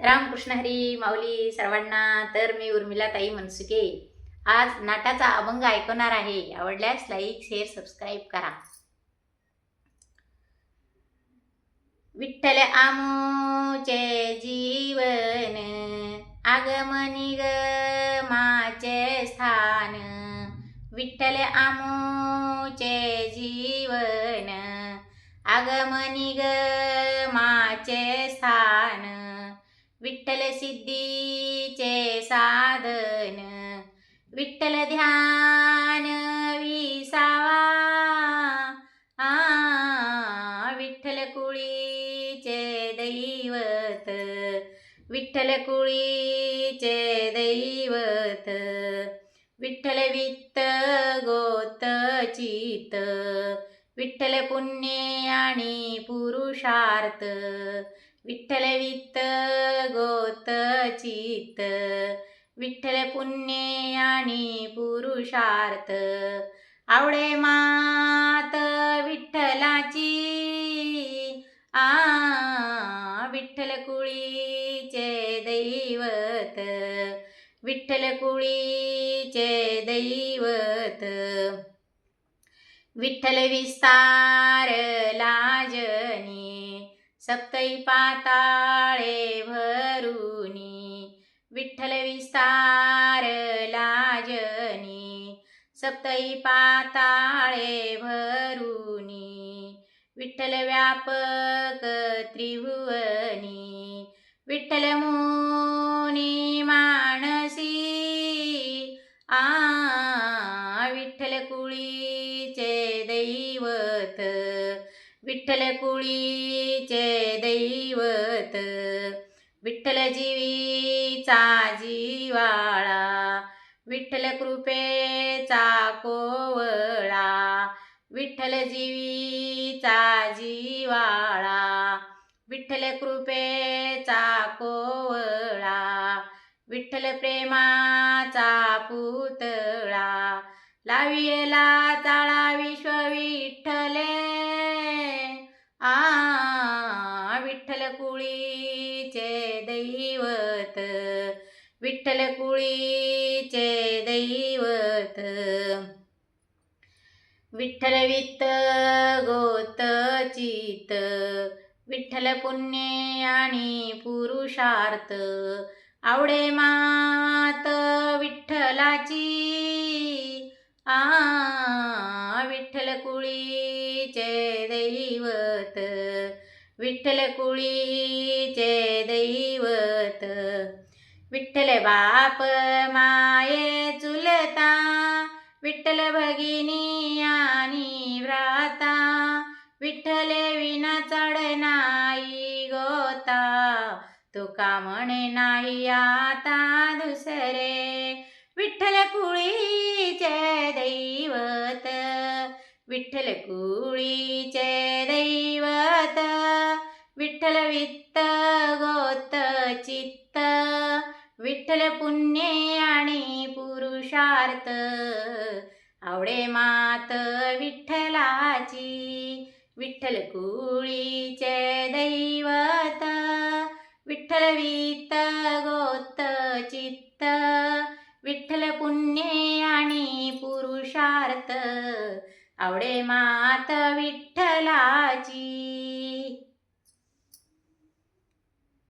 रामकृष्ण हरी माऊली सर्वांना तर मी उर्मिला ताई मनसुके. आज नाटाचा अभंग ऐकवणार आहे. आवडल्यास लाईक शेअर सबस्क्राईब करा. विठ्ठल आमूचे जीवन आगमनी ग माचे स्थान. विठ्ठल आमूचे जीवन आगमनी ग माचे स्थान. सिद्धीचे साधन. विठ्ठल ध्यान विसावा. आ विठ्ठल कुळीचे दैवत. विठ्ठल कुळीचे दैवत. विठ्ठल वित्त गोत चित विठ्ठल पुण्य आणि पुरुषार्थ. विठ्ठल वित्त गोत चित विठ्ठल पुण्य आणि पुरुषार्थ आवडे मात विठ्ठलाची. आ विठ्ठल कुळीचे दैवत विठ्ठल कुळीचे दैवत. विठ्ठल विस्तार लाजनी सप्तई पाताळे सप्तई पाताळे भरुनी विठ्ठल व्यापक त्रिभुवनी विठ्ठल मुनी मानसी आ विठ्ठल कुळीचे दैवत विठ्ठल कुळीचे दैवत विठ्ठल जीवीचा जीवाळा विठ्ठल कृपेचा कोवळा विठ्ठल जीवीचा जीवाळा विठ्ठल कृपेचा कोवळा विठ्ठल प्रेमाचा पुतळा. लावियला चाळा विश्व विठ्ठले आ विठ्ठल कुळीचे दैवत. विठ्ठल कुळीचे दैवत. विठ्ठल वित्त गोत चित विठ्ठल पुण्य आणि पुरुषार्थ. आवडे मात विठ्ठलाची. आ विठ्ठल कुळीचे दैवत. विठ्ठल कुळीचे दैवत. विठ्ठल बाप माये चुलता विठ्ठल भगिनी आणि व्राता विठ्ठल विना चढनाई गोता तुका म्हणे नाही आता दुसरे. विठ्ठल कुळीचे दैवत विठ्ठल कुळीचे दैवत विठ्ठल वित्त गोत चित्त विठ्ठल पुण्य आणि पुरुषार्थ. आवडे मात विठ्ठलाची विठ्ठल कुळीचे दैवत. विठ्ठल वित्त गोत चित्त. विठ्ठल पुण्य आणि पुरुषार्थ. आवडे मात विठ्ठलाची.